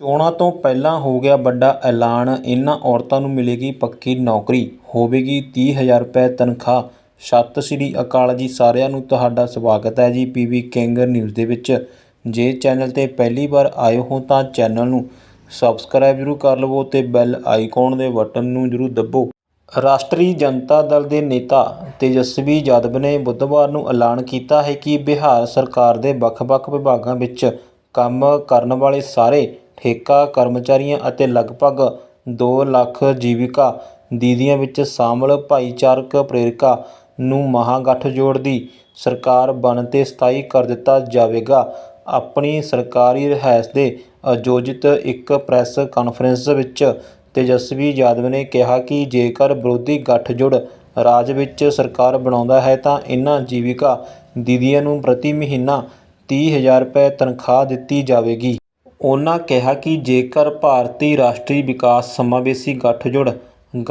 ਚੋਣਾਂ ਤੋਂ ਪਹਿਲਾਂ ਹੋ ਗਿਆ ਵੱਡਾ ਐਲਾਨ, ਇਨ੍ਹਾਂ ਔਰਤਾਂ ਨੂੰ ਮਿਲੇਗੀ ਪੱਕੀ ਨੌਕਰੀ, ਹੋਵੇਗੀ ਤੀਹ ਹਜ਼ਾਰ ਰੁਪਏ ਤਨਖਾਹ। ਸਤਿ ਸ਼੍ਰੀ ਅਕਾਲ ਜੀ ਸਾਰਿਆਂ ਨੂੰ, ਤੁਹਾਡਾ ਸਵਾਗਤ ਹੈ ਜੀ ਪੀਬੀ ਕੈਂਗਰ ਨਿਊਜ਼ ਦੇ ਵਿੱਚ। ਜੇ ਚੈਨਲ ਤੇ ਪਹਿਲੀ ਵਾਰ ਆਏ ਹੋ ਤਾਂ ਚੈਨਲ ਨੂੰ ਸਬਸਕ੍ਰਾਈਬ ਜ਼ਰੂਰ ਕਰ ਲਵੋ ਤੇ ਬੈਲ ਆਈਕਨ ਦੇ ਬਟਨ ਨੂੰ ਜ਼ਰੂਰ ਦੱਬੋ। ਰਾਸ਼ਟਰੀ ਜਨਤਾ ਦਲ ਦੇ ਨੇਤਾ ਤੇਜਸਵੀ ਯਾਦਵ ਨੇ ਬੁੱਧਵਾਰ ਨੂੰ ਐਲਾਨ ਕੀਤਾ ਹੈ ਕਿ ਬਿਹਾਰ ਸਰਕਾਰ ਦੇ ਵੱਖ-ਵੱਖ ਵਿਭਾਗਾਂ ਵਿੱਚ ਕੰਮ ਕਰਨ ਵਾਲੇ ਸਾਰੇ ਠੇਕਾ ਕਰਮਚਾਰੀਆਂ ਅਤੇ ਲਗਭਗ ਦੋ ਲੱਖ ਜੀਵਿਕਾ ਦੀਦੀਆਂ ਵਿੱਚ ਸ਼ਾਮਲ ਭਾਈਚਾਰਕ ਪ੍ਰੇਰਕਾਂ ਨੂੰ ਮਹਾਗਠਜੋੜ ਦੀ ਸਰਕਾਰ ਬਣਨ ਤੇ ਸਥਾਈ ਕਰ ਦਿੱਤਾ ਜਾਵੇਗਾ। ਆਪਣੀ ਸਰਕਾਰੀ ਰਿਹਾਇਸ਼ ਦੇ ਆਯੋਜਿਤ ਇੱਕ ਪ੍ਰੈਸ ਕਾਨਫਰੰਸ ਵਿੱਚ ਤੇਜਸਵੀ ਯਾਦਵ ਨੇ ਕਿਹਾ ਕਿ ਜੇਕਰ ਵਿਰੋਧੀ ਗਠਜੋੜ ਰਾਜ ਵਿੱਚ ਸਰਕਾਰ ਬਣਾਉਂਦਾ ਹੈ ਤਾਂ ਇਨ੍ਹਾਂ ਜੀਵਿਕਾ ਦੀਦੀਆਂ ਨੂੰ ਪ੍ਰਤੀ ਮਹੀਨਾ ਤੀਹ ਹਜ਼ਾਰ ਰੁਪਏ ਤਨਖਾਹ ਦਿੱਤੀ ਜਾਵੇਗੀ। ਉਨ੍ਹਾਂ ਕਿਹਾ ਕਿ ਜੇਕਰ ਭਾਰਤੀ ਰਾਸ਼ਟਰੀ ਵਿਕਾਸ ਸਮਾਵੇਸ਼ੀ ਗਠਜੋੜ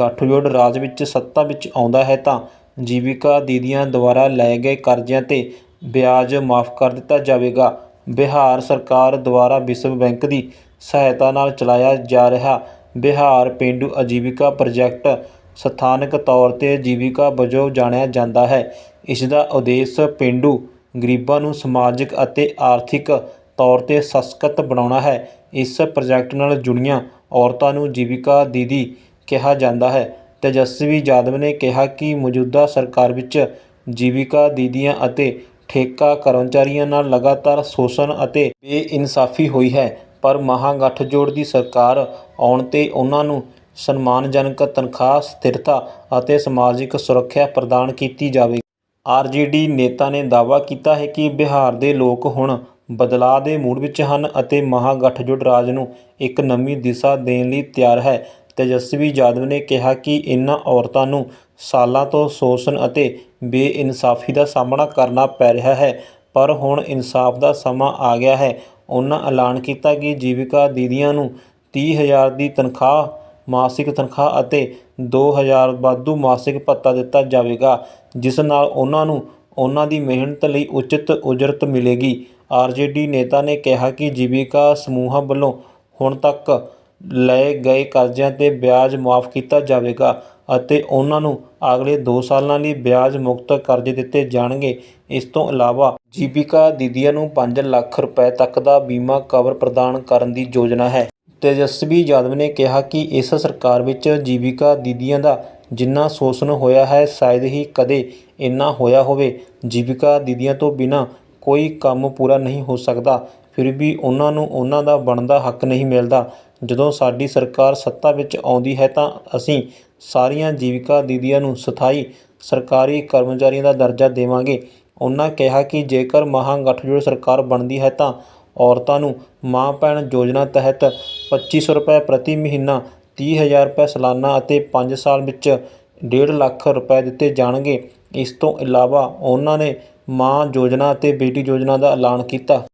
ਗਠਜੋੜ ਰਾਜ ਵਿੱਚ ਸੱਤਾ ਵਿੱਚ ਆਉਂਦਾ ਹੈ ਤਾਂ ਜੀਵਿਕਾ ਦੀਦੀਆਂ ਦੁਆਰਾ ਲਏ ਗਏ ਕਰਜ਼ਿਆਂ ਤੇ ਵਿਆਜ ਮਾਫ ਕਰ ਦਿੱਤਾ ਜਾਵੇਗਾ। ਬਿਹਾਰ ਸਰਕਾਰ ਦੁਆਰਾ ਵਿਸ਼ਵ ਬੈਂਕ ਦੀ ਸਹਾਇਤਾ ਨਾਲ ਚਲਾਇਆ ਜਾ ਰਿਹਾ ਬਿਹਾਰ ਪੇਂਡੂ ਆਜੀਵਿਕਾ ਪ੍ਰੋਜੈਕਟ ਸਥਾਨਕ ਤੌਰ ਤੇ ਆਜੀਵਿਕਾ ਵਜੋਂ ਜਾਣਿਆ ਜਾਂਦਾ ਹੈ। ਇਸ ਦਾ ਉਦੇਸ਼ ਪੇਂਡੂ ਗਰੀਬਾਂ ਨੂੰ ਸਮਾਜਿਕ ਅਤੇ ਆਰਥਿਕ ਤੌਰ ਤੇ ਸਸ਼ਕਤ ਬਣਾਉਣਾ ਹੈ। ਇਸ ਪ੍ਰੋਜੈਕਟ ਨਾਲ ਜੁੜੀਆਂ ਔਰਤਾਂ ਨੂੰ ਜੀਵਿਕਾ ਦੀਦੀ ਕਿਹਾ ਜਾਂਦਾ ਹੈ। ਤੇਜਸਵੀ ਯਾਦਵ ਨੇ ਕਿਹਾ ਕਿ ਮੌਜੂਦਾ ਸਰਕਾਰ ਵਿੱਚ ਜੀਵਿਕਾ ਦੀਦੀਆਂ ਅਤੇ ਠੇਕਾ ਕਰਮਚਾਰੀਆਂ ਨਾਲ ਲਗਾਤਾਰ ਸ਼ੋਸ਼ਣ ਅਤੇ ਬੇਇਨਸਾਫੀ ਹੋਈ ਹੈ। ਪਰ ਮਹਾਗਠਜੋੜ ਦੀ ਸਰਕਾਰ ਆਉਣ ਤੇ ਉਨ੍ਹਾਂ ਨੂੰ ਸਨਮਾਨਜਨਕ ਤਨਖਾਹ, ਸਥਿਰਤਾ ਅਤੇ ਸਮਾਜਿਕ ਸੁਰੱਖਿਆ ਪ੍ਰਦਾਨ ਕੀਤੀ ਜਾਵੇਗੀ। ਆਰਜੇਡੀ ਨੇਤਾ ਨੇ ਦਾਅਵਾ ਕੀਤਾ ਹੈ ਕਿ ਬਿਹਾਰ ਦੇ ਲੋਕ ਹੁਣ ਬਦਲਾਅ ਦੇ ਮੂਡ ਵਿੱਚ ਹਨ ਅਤੇ ਮਹਾਗਠਜੋੜ ਰਾਜ ਨੂੰ ਇੱਕ ਨਵੀਂ ਦਿਸ਼ਾ ਦੇਣ ਲਈ ਤਿਆਰ ਹੈ। ਤੇਜਸਵੀ ਯਾਦਵ ਨੇ ਕਿਹਾ ਕਿ ਇਨ੍ਹਾਂ ਔਰਤਾਂ ਨੂੰ ਸਾਲਾਂ ਤੋਂ ਸ਼ੋਸ਼ਣ ਅਤੇ ਬੇਇਨਸਾਫੀ ਦਾ ਸਾਹਮਣਾ ਕਰਨਾ ਪੈ ਰਿਹਾ ਹੈ, ਪਰ ਹੁਣ ਇਨਸਾਫ ਦਾ ਸਮਾਂ ਆ ਗਿਆ ਹੈ। ਉਨ੍ਹਾਂ ਐਲਾਨ ਕੀਤਾ ਕਿ ਜੀਵਿਕਾ ਦੀਦੀਆਂ ਨੂੰ ਤੀਹ ਹਜ਼ਾਰ ਦੀ ਤਨਖਾਹ, ਮਾਸਿਕ ਤਨਖਾਹ ਅਤੇ ਦੋ ਹਜ਼ਾਰ ਵਾਧੂ ਮਾਸਿਕ ਭੱਤਾ ਦਿੱਤਾ ਜਾਵੇਗਾ, ਜਿਸ ਨਾਲ ਉਨ੍ਹਾਂ ਨੂੰ ਉਨ੍ਹਾਂ ਦੀ ਮਿਹਨਤ ਲਈ ਉਚਿਤ ਉਜਰਤ ਮਿਲੇਗੀ। ਆਰਜੇਡੀ ਨੇਤਾ ਨੇ ਕਿਹਾ ਕਿ ਜੀਵਿਕਾ ਸਮੂਹਾਂ ਵੱਲੋਂ ਹੁਣ ਤੱਕ ਲਏ ਗਏ ਕਰਜ਼ਿਆਂ ਤੇ ਵਿਆਜ ਮਾਫ ਕੀਤਾ ਜਾਵੇਗਾ ਅਤੇ ਉਨ੍ਹਾਂ ਨੂੰ ਅਗਲੇ ਦੋ ਸਾਲਾਂ ਲਈ ਵਿਆਜ ਮੁਕਤ ਕਰਜ਼ੇ ਦਿੱਤੇ ਜਾਣਗੇ। ਇਸ ਤੋਂ ਇਲਾਵਾ ਜੀਵਿਕਾ ਦੀਦੀਆਂ ਨੂੰ ਪੰਜ ਲੱਖ ਰੁਪਏ ਤੱਕ ਦਾ ਬੀਮਾ ਕਵਰ ਪ੍ਰਦਾਨ ਕਰਨ ਦੀ ਯੋਜਨਾ ਹੈ। ਤੇਜਸਵੀ ਯਾਦਵ ਨੇ ਕਿਹਾ ਕਿ ਇਸ ਸਰਕਾਰ ਵਿੱਚ ਜੀਵਿਕਾ ਦੀਦੀਆਂ ਦਾ ਜਿੰਨਾ ਸ਼ੋਸ਼ਣ ਹੋਇਆ ਹੈ, ਸ਼ਾਇਦ ਹੀ ਕਦੇ ਇੰਨਾ ਹੋਇਆ ਹੋਵੇ। ਜੀਵਿਕਾ ਦੀਦੀਆਂ ਤੋਂ ਬਿਨਾਂ ਕੋਈ ਕੰਮ ਪੂਰਾ ਨਹੀਂ ਹੋ ਸਕਦਾ, ਫਿਰ ਵੀ ਉਹਨਾਂ ਨੂੰ ਉਹਨਾਂ ਦਾ ਬਣਦਾ ਹੱਕ ਨਹੀਂ ਮਿਲਦਾ। ਜਦੋਂ ਸਾਡੀ ਸਰਕਾਰ ਸੱਤਾ ਵਿੱਚ ਆਉਂਦੀ ਹੈ ਤਾਂ ਅਸੀਂ ਸਾਰੀਆਂ ਜੀਵਿਕਾ ਦੀਦੀਆਂ ਨੂੰ ਸਥਾਈ ਸਰਕਾਰੀ ਕਰਮਚਾਰੀਆਂ ਦਾ ਦਰਜਾ ਦੇਵਾਂਗੇ। ਉਨ੍ਹਾਂ ਕਿਹਾ ਕਿ ਜੇਕਰ ਮਹਾਗਠਜੋੜ ਸਰਕਾਰ ਬਣਦੀ ਹੈ ਤਾਂ ਔਰਤਾਂ ਨੂੰ ਮਾਂ ਭੈਣ ਯੋਜਨਾ ਤਹਿਤ ਪੱਚੀ ਸੌ ਰੁਪਏ ਪ੍ਰਤੀ ਮਹੀਨਾ, ਤੀਹ ਹਜ਼ਾਰ ਰੁਪਏ ਸਾਲਾਨਾ ਅਤੇ ਪੰਜ ਸਾਲ ਵਿੱਚ ਡੇਢ ਲੱਖ ਰੁਪਏ ਦਿੱਤੇ ਜਾਣਗੇ। ਇਸ ਤੋਂ ਇਲਾਵਾ ਉਹਨਾਂ ਨੇ ਮਾਂ ਯੋਜਨਾ ਅਤੇ ਬੇਟੀ ਯੋਜਨਾ ਦਾ ਐਲਾਨ ਕੀਤਾ।